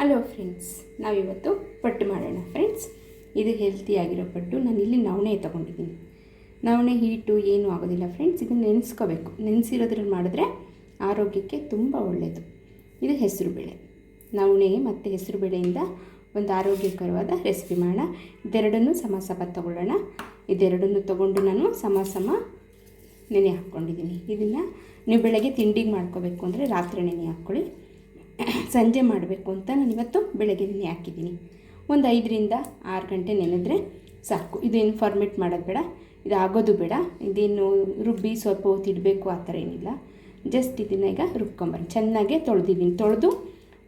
Hello friends ನಾವಿವತ್ತು ಪಟ್ಟು ಮಾಡೋಣ ಫ್ರೆಂಡ್ಸ್ ಇದು ಹೆಲ್ತಿಯಾಗಿರೋ ಪಟ್ಟು ನಾನು ಇಲ್ಲಿ ನವಣೆ ತೊಗೊಂಡಿದ್ದೀನಿ. ನವಣೆ, ಹೀಟು ಏನೂ ಆಗೋದಿಲ್ಲ ಫ್ರೆಂಡ್ಸ್ ಇದನ್ನು ನೆನೆಸ್ಕೋಬೇಕು. ನೆನೆಸಿರೋದ್ರಲ್ಲಿ ಮಾಡಿದ್ರೆ ಆರೋಗ್ಯಕ್ಕೆ ತುಂಬ ಒಳ್ಳೆಯದು ಇದು ಹೆಸರು ಬೇಳೆ. ನವಣೆ ಮತ್ತು ಹೆಸರು ಬೇಳೆಯಿಂದ ಒಂದು ಆರೋಗ್ಯಕರವಾದ ರೆಸಿಪಿ ಮಾಡೋಣ. ಇದೆರಡನ್ನೂ ಸಮ ಸಮ ತಗೊಳ್ಳೋಣ. ಇದೆರಡನ್ನೂ ತೊಗೊಂಡು ನಾನು ಸಮ ಸಮ ನೆನೆ ಹಾಕ್ಕೊಂಡಿದ್ದೀನಿ. ಇದನ್ನು ನೀವು ಬೆಳಗ್ಗೆ ತಿಂಡಿಗೆ ಮಾಡ್ಕೋಬೇಕು ಅಂದರೆ ರಾತ್ರಿ ನೆನೆ ಹಾಕ್ಕೊಳ್ಳಿ. ಸಂಜೆ ಮಾಡಬೇಕು ಅಂತ ನಾನು ಇವತ್ತು ಬೆಳಗ್ಗೆ ನೆನೆ ಹಾಕಿದ್ದೀನಿ. ಒಂದು ಐದರಿಂದ ಆರು ಗಂಟೆ ನೆನೆದ್ರೆ ಸಾಕು. ಇದೇನು ಫರ್ಮೆಟ್ ಮಾಡೋದು ಬೇಡ. ಇದು ಆಗೋದು ಬೇಡ. ಇದೇನು ರುಬ್ಬಿ ಸ್ವಲ್ಪ ಹೊತ್ತು ಇಡಬೇಕು ಆ ಥರ ಏನಿಲ್ಲ. ಜಸ್ಟ್ ಇದನ್ನ ಈಗ ರುಬ್ಕೊಂಬರ್ರಿ ಚೆನ್ನಾಗೆ ತೊಳೆದಿದ್ದೀನಿ. ತೊಳೆದು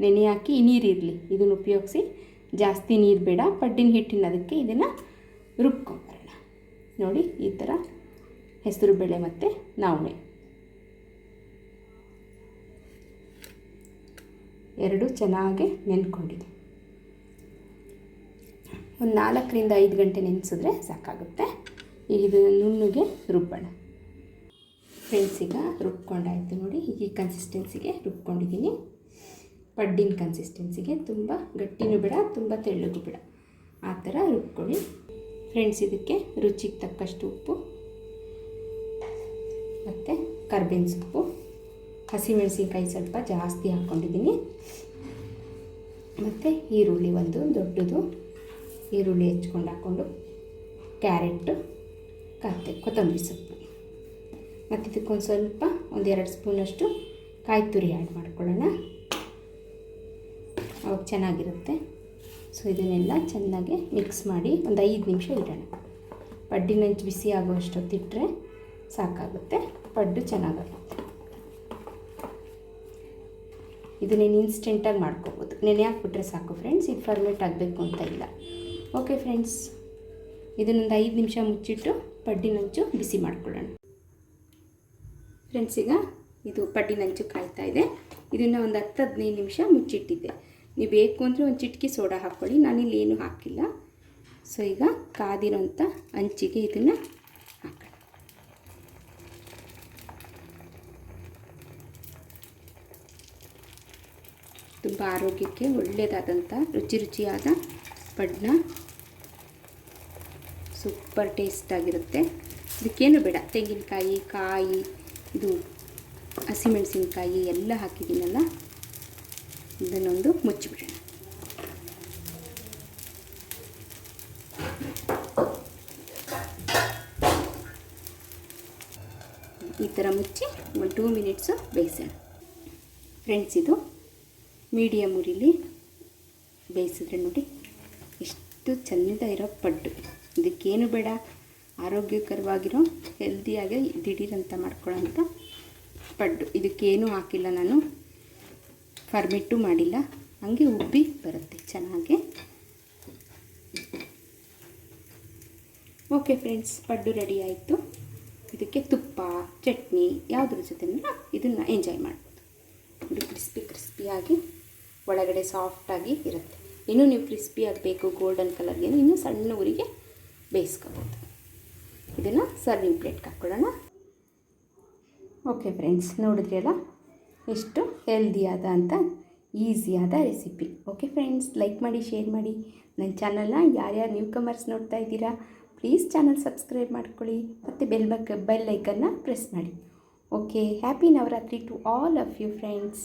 ನೆನೆ ಹಾಕಿ ನೀರಿರಲಿ ಇದನ್ನು ಉಪಯೋಗಿಸಿ ಜಾಸ್ತಿ ನೀರು ಬೇಡ. ಪಡ್ಡಿನ ಹಿಟ್ಟಿನ ಅದಕ್ಕೆ ಇದನ್ನು ರುಬ್ಕೊಂಬರೋಣ. ನೋಡಿ, ಈ ಥರ ಹೆಸರು, ಬೇಳೆ ಮತ್ತು ನವಣೆ ಎರಡು ಚೆನ್ನಾಗಿ ನೆನ್ಕೊಂಡಿದೆ. ಒಂದು ನಾಲ್ಕರಿಂದ ಐದು ಗಂಟೆ ನೆನೆಸಿದ್ರೆ ಸಾಕಾಗುತ್ತೆ. ಈಗ ಇದನ್ನು ನುಣ್ಣಗೆ ರುಬ್ಬೋಣ. ಫ್ರೆಂಡ್ಸ್ ಈಗ ರುಬ್ಕೊಂಡಾಯಿತು ನೋಡಿ, ಈ ಕನ್ಸಿಸ್ಟೆನ್ಸಿಗೆ ರುಬ್ಕೊಂಡಿದ್ದೀನಿ. ಪಡ್ಡಿನ ಕನ್ಸಿಸ್ಟೆನ್ಸಿಗೆ ತುಂಬ ಗಟ್ಟಿನೂ ಬೇಡ, ತುಂಬ ತೆಳ್ಳಗೂ ಬೇಡ. ಆ ಥರ ರುಬ್ಕೊಳ್ಳಿ. ಫ್ರೆಂಡ್ಸ್ ಇದಕ್ಕೆ ರುಚಿಗೆ ತಕ್ಕಷ್ಟು ಉಪ್ಪು, ಮತ್ತು ಕರ್ಬೇವಿನ ಸೊಪ್ಪು, ಹಸಿಮೆಣಸಿನ್ಕಾಯಿ ಸ್ವಲ್ಪ ಜಾಸ್ತಿ ಹಾಕ್ಕೊಂಡಿದ್ದೀನಿ ಮತ್ತು ಈರುಳ್ಳಿ ಒಂದು ದೊಡ್ಡದು ಈರುಳ್ಳಿ ಹೆಚ್ಕೊಂಡು ಹಾಕ್ಕೊಂಡು ಕ್ಯಾರೆಟು, ಕತ್ತೆ, ಕೊತ್ತಂಬರಿ ಸೊಪ್ಪು. ಮತ್ತು ಇದಕ್ಕೊಂದು ಸ್ವಲ್ಪ ಒಂದೆರಡು ಸ್ಪೂನಷ್ಟು ಕಾಯಿ ತುರಿ ಆ್ಯಡ್ ಮಾಡ್ಕೊಳ್ಳೋಣ. ಅವಾಗ ಚೆನ್ನಾಗಿರುತ್ತೆ. ಸೊ ಇದನ್ನೆಲ್ಲ ಚೆನ್ನಾಗಿ ಮಿಕ್ಸ್ ಮಾಡಿ ಒಂದು ಐದು ನಿಮಿಷ ಇಡೋಣ. ಪಡ್ಡಿನ ಹಂಚು ಬಿಸಿ ಆಗುವಷ್ಟೊತ್ತಿಟ್ಟರೆ ಸಾಕಾಗುತ್ತೆ. ಪಡ್ಡು ಚೆನ್ನಾಗಾಗುತ್ತೆ. ಇದನ್ನೇನು ಇನ್ಸ್ಟೆಂಟಾಗಿ ಮಾಡ್ಕೋಬೋದು. ನೆನೆ ಹಾಕ್ಬಿಟ್ರೆ ಸಾಕು ಫ್ರೆಂಡ್ಸ್ ಇದು ಫರ್ಮೇಟ್ ಆಗಬೇಕು ಅಂತ ಇಲ್ಲ. ಓಕೆ ಫ್ರೆಂಡ್ಸ್ ಇದನ್ನೊಂದು ಐದು ನಿಮಿಷ ಮುಚ್ಚಿಟ್ಟು ಪಡ್ಡಿನಂಚು ಬಿಸಿ ಮಾಡ್ಕೊಳ್ಳೋಣ. ಫ್ರೆಂಡ್ಸ್ ಈಗ ಇದು ಪಡ್ಡಿನಂಚು ಕಾಯ್ತಾ ಇದೆ. ಇದನ್ನು ಒಂದು ಹತ್ತು ಹದಿನೈದು ನಿಮಿಷ ಮುಚ್ಚಿಟ್ಟಿದ್ದೆ. ನೀವು ಬೇಕು ಅಂದರೆ ಒಂದು ಚಿಟಕಿ ಸೋಡಾ ಹಾಕ್ಕೊಳ್ಳಿ. ನಾನಿಲ್ಲಿ ಏನೂ ಹಾಕಿಲ್ಲ. ಸೊ ಈಗ ಕಾದಿರೋಂಥ ಹಂಚಿಗೆ ಇದನ್ನು ತುಂಬ ಆರೋಗ್ಯಕ್ಕೆ ಒಳ್ಳೆಯದಾದಂಥ ರುಚಿ ರುಚಿಯಾದ ಪಡ್ನ ಸೂಪರ್ ಟೇಸ್ಟಾಗಿರುತ್ತೆ ಇದಕ್ಕೇನು ಬೇಡ. ತೆಂಗಿನಕಾಯಿ, ಕಾಯಿ, ಇದು ಹಸಿಮೆಣಸಿನ್ಕಾಯಿ ಎಲ್ಲ ಹಾಕಿದ್ದೀನಲ್ಲ, ಇದನ್ನೊಂದು ಮುಚ್ಚಿಬಿಡೋಣ. ಈ ಥರ ಮುಚ್ಚಿ ಒಂದು ಟೂ ಮಿನಿಟ್ಸು ಬೇಯಿಸೋಣ. ಫ್ರೆಂಡ್ಸ್ ಇದು ಮೀಡಿಯಮ್ ಉರಿಲಿ ಬೇಯಿಸಿದ್ರೆ ನೋಡಿ ಎಷ್ಟು ಚೆಂದ ಇರೋ ಪಡ್ಡು. ಇದಕ್ಕೇನು ಬೇಡ. ಆರೋಗ್ಯಕರವಾಗಿರೋ ಹೆಲ್ದಿಯಾಗಿ ದಿಢೀರಂತ ಮಾಡ್ಕೊಳ್ಳೋಂಥ ಪಡ್ಡು. ಇದಕ್ಕೇನು ಹಾಕಿಲ್ಲ ನಾನು. ಫರ್ಮಿಟ್ಟು ಮಾಡಿಲ್ಲ. ಹಂಗೆ ಉಬ್ಬಿ ಬರುತ್ತೆ ಚೆನ್ನಾಗಿ. ಓಕೆ ಫ್ರೆಂಡ್ಸ್ ಪಡ್ಡು ರೆಡಿ ಆಯಿತು. ಇದಕ್ಕೆ ತುಪ್ಪ, ಚಟ್ನಿ, ಯಾವುದ್ರ ಜೊತೆನೂ ಇದನ್ನು ಎಂಜಾಯ್ ಮಾಡ್ಬೋದು. ಕ್ರಿಸ್ಪಿ ಕ್ರಿಸ್ಪಿಯಾಗಿ ಒಳಗಡೆ ಸಾಫ್ಟಾಗಿ ಇರುತ್ತೆ. ಇನ್ನೂ ನೀವು ಕ್ರಿಸ್ಪಿ ಆಗಬೇಕು ಗೋಲ್ಡನ್ ಕಲರ್ಗೆ ಇನ್ನೂ ಸಣ್ಣ ಊರಿಗೆ ಬೇಯಿಸ್ಕೋಬೋದು ಇದನ್ನು ಸರ್ವಿಂಗ್ ಪ್ಲೇಟ್ಗೆ ಹಾಕ್ಕೊಳ್ಳೋಣ ಓಕೆ ಫ್ರೆಂಡ್ಸ್ ನೋಡಿದ್ರಿ ಅಲ್ಲ ಎಷ್ಟು ಹೆಲ್ದಿಯಾದ ಅಂತ ಈಸಿಯಾದ ರೆಸಿಪಿ ಓಕೆ ಫ್ರೆಂಡ್ಸ್ ಲೈಕ್ ಮಾಡಿ ಶೇರ್ ಮಾಡಿ. ನನ್ನ ಚಾನಲ್ನ ಯಾರ್ಯಾರು ನ್ಯೂ ಕಮರ್ಸ್ ನೋಡ್ತಾ ಇದ್ದೀರಾ ಪ್ಲೀಸ್ ಚಾನಲ್ ಸಬ್ಸ್ಕ್ರೈಬ್ ಮಾಡ್ಕೊಳ್ಳಿ. ಮತ್ತು ಬೆಲ್ ಬಕ್ ಬೆಲ್ ಲೈಕನ್ನು ಪ್ರೆಸ್ ಮಾಡಿ. Okay happy Navratri to all of you friends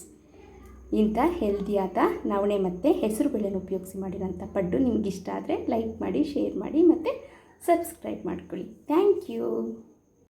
ಇಂಥ ಹೆಲ್ದಿಯಾದ ನವಣೆ ಮತ್ತು ಹೆಸರು ಬೇಳೆನ ಉಪಯೋಗಿಸಿ ಮಾಡಿರೋಂಥ ಪಡ್ಡು ನಿಮಗಿಷ್ಟ ಆದರೆ ಲೈಕ್ ಮಾಡಿ ಶೇರ್ ಮಾಡಿ ಮತ್ತು ಸಬ್ಸ್ಕ್ರೈಬ್ ಮಾಡ್ಕೊಳ್ಳಿ. Thank you